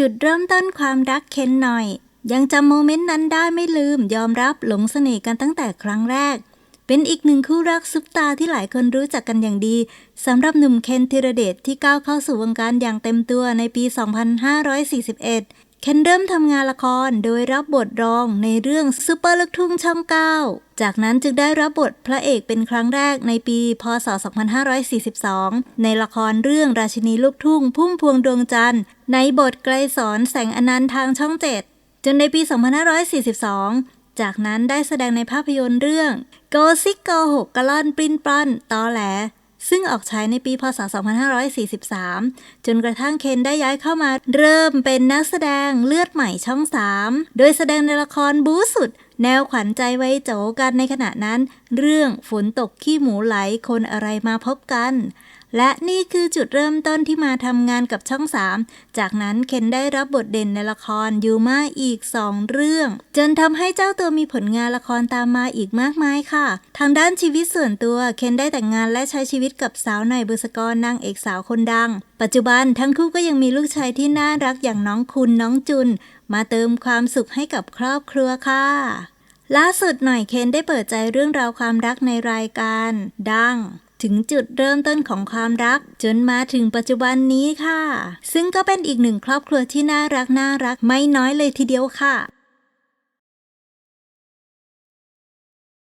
จุดเริ่มต้นความรักเคนหน่อย ยังจำโมเมนต์นั้นได้ไม่ลืมยอมรับหลงเสน่ห์กันตั้งแต่ครั้งแรก เป็นอีกหนึ่งคู่รักซุปตาที่หลายคนรู้จักกันอย่างดีสำหรับหนุ่มเคนธีรเดชที่ก้าวเข้าสู่วงการอย่างเต็มตัวในปี 2541 เคนเริ่มทำงานละครโดยรับบทรองในเรื่องซูเปอร์ลูกทุ่งช่อง9จากนั้นจึงได้รับบทพระเอกเป็นครั้งแรกในปี พศ 2542 ในละครเรื่องราชินีลูกทุ่ง พุ่มพวงดวงจันทร์ ในบทไกลสอนแสงอนันต์ทางช่อง7จนในปี 2542 จากนั้นได้แสดงในภาพยนตร์เรื่องโกซิกโกหกกะล่อนปริ้นปล้อนตอแหล ซึ่งออกฉายในปีพศ 2543 จนกระทั่งเคนได้ย้ายเข้ามา เริ่มเป็นนักแสดงเลือดใหม่ช่อง 3 โดยแสดงในละครบู๊สุด แนวขวัญใจไว้โจกันในขณะนั้น เรื่องฝนตกขี้หมูไหลคนอะไรมาพบกัน และนี่คือจุดเริ่มต้นที่มาทำงานกับช่อง 3 จากนั้นเคนได้รับบทเด่นในละครยูมาอีก 2 เรื่อง จนทำให้เจ้าตัวมีผลงานละครตามมาอีกมากมายค่ะ ทางด้านชีวิตส่วนตัวเคนได้แต่งงานและใช้ชีวิตกับสาวหน่อยบุษกรนางเอกสาวคนดัง ปัจจุบันทั้งคู่ก็ยังมีลูกชายที่น่ารักอย่างน้องคุณน้องจุน มาเติมความสุขให้กับครอบครัวค่ะล่าสุดหน่อยเคนได้เปิดใจเรื่องราวความรักในรายการ ดัง ถึงจุดเริ่มต้นของความรัก จนมาถึงปัจจุบันนี้ค่ะ ซึ่งก็เป็นอีกหนึ่งครอบครัวที่น่ารักน่ารักไม่น้อยเลยทีเดียวค่ะ